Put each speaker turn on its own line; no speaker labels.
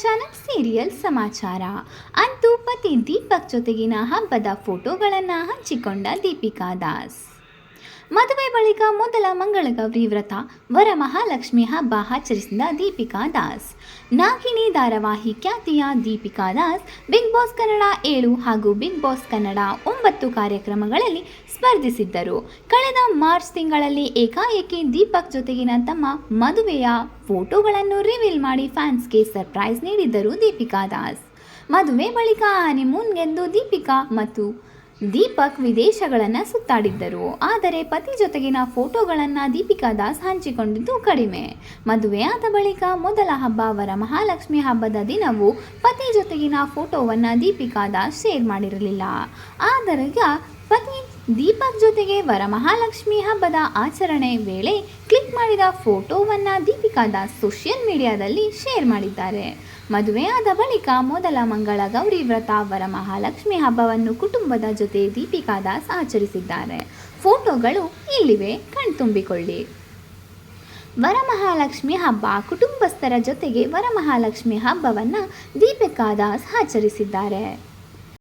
Channel serial ಸಮಾಚಾರ. ಅಂತೂ ಪತಿ ದೀಪಕ್ ಜೊತೆಗಿನ ಹಬ್ಬದ ಫೋಟೋಗಳನ್ನು ಹಂಚಿಕೊಂಡ ದೀಪಿಕಾ ದಾಸ್. ಮದುವೆ ಬಳಿಕ ಮೊದಲ ಮಂಗಳಗೌರಿ ವ್ರತ, ವರಮಹಾಲಕ್ಷ್ಮಿ ಹಬ್ಬ ಆಚರಿಸಿದ ದೀಪಿಕಾ ದಾಸ್. ನಾಗಿನಿ ಧಾರಾವಾಹಿ ಖ್ಯಾತಿಯ ದೀಪಿಕಾ ದಾಸ್, ಬಿಗ್ ಬಾಸ್ ಕನ್ನಡ ಏಳು ಹಾಗೂ ಬಿಗ್ ಬಾಸ್ ಕನ್ನಡ ಒಂಬತ್ತು ಕಾರ್ಯಕ್ರಮಗಳಲ್ಲಿ ಸ್ಪರ್ಧಿಸಿದ್ದರು. ಕಳೆದ ಮಾರ್ಚ್ ತಿಂಗಳಲ್ಲಿ ಏಕಾಏಕಿ ದೀಪಕ್ ಜೊತೆಗಿನ ತಮ್ಮ ಮದುವೆಯ ಫೋಟೋಗಳನ್ನು ರಿವೀಲ್ ಮಾಡಿ ಫ್ಯಾನ್ಸ್ಗೆ ಸರ್ಪ್ರೈಸ್ ನೀಡಿದ್ದರು ದೀಪಿಕಾ ದಾಸ್. ಮದುವೆ ಬಳಿಕ ಹನಿಮೂನ್ಗೆಂದು ದೀಪಿಕಾ ಮತ್ತು ದೀಪಕ್ ವಿದೇಶಗಳನ್ನು ಸುತ್ತಾಡಿದ್ದರು. ಆದರೆ ಪತಿ ಜೊತೆಗಿನ ಫೋಟೋಗಳನ್ನು ದೀಪಿಕಾ ದಾಸ್ ಹಂಚಿಕೊಂಡಿದ್ದು ಕಡಿಮೆ. ಮದುವೆಯಾದ ಬಳಿಕ ಮೊದಲ ಹಬ್ಬ ಅವರ ಮಹಾಲಕ್ಷ್ಮಿ ಹಬ್ಬದ ದಿನವೂ ಪತಿ ಜೊತೆಗಿನ ಫೋಟೋವನ್ನು ದೀಪಿಕಾ ದಾಸ್ ಶೇರ್ ಮಾಡಿರಲಿಲ್ಲ. ಆದರೆ ಪತಿ ದೀಪಕ್ ಜೊತೆಗೆ ವರಮಹಾಲಕ್ಷ್ಮಿ ಹಬ್ಬದ ಆಚರಣೆ ವೇಳೆ ಕ್ಲಿಕ್ ಮಾಡಿದ ಫೋಟೋವನ್ನು ದೀಪಿಕಾ ದಾಸ್ ಸೋಷಿಯಲ್ ಮೀಡಿಯಾದಲ್ಲಿ ಶೇರ್ ಮಾಡಿದ್ದಾರೆ. ಮದುವೆಯಾದ ಬಳಿಕ ಮೊದಲ ಮಂಗಳ ಗೌರಿ ವ್ರತ ವರಮಹಾಲಕ್ಷ್ಮಿ ಹಬ್ಬವನ್ನು ಕುಟುಂಬದ ಜೊತೆ ದೀಪಿಕಾ ದಾಸ್ ಆಚರಿಸಿದ್ದಾರೆ. ಫೋಟೋಗಳು ಇಲ್ಲಿವೆ ಕಣ್ತುಂಬಿಕೊಳ್ಳಿ ವರಮಹಾಲಕ್ಷ್ಮಿ ಹಬ್ಬ ಕುಟುಂಬಸ್ಥರ ಜೊತೆಗೆ ವರಮಹಾಲಕ್ಷ್ಮಿ ಹಬ್ಬವನ್ನು ದೀಪಿಕಾ ದಾಸ್ ಆಚರಿಸಿದ್ದಾರೆ.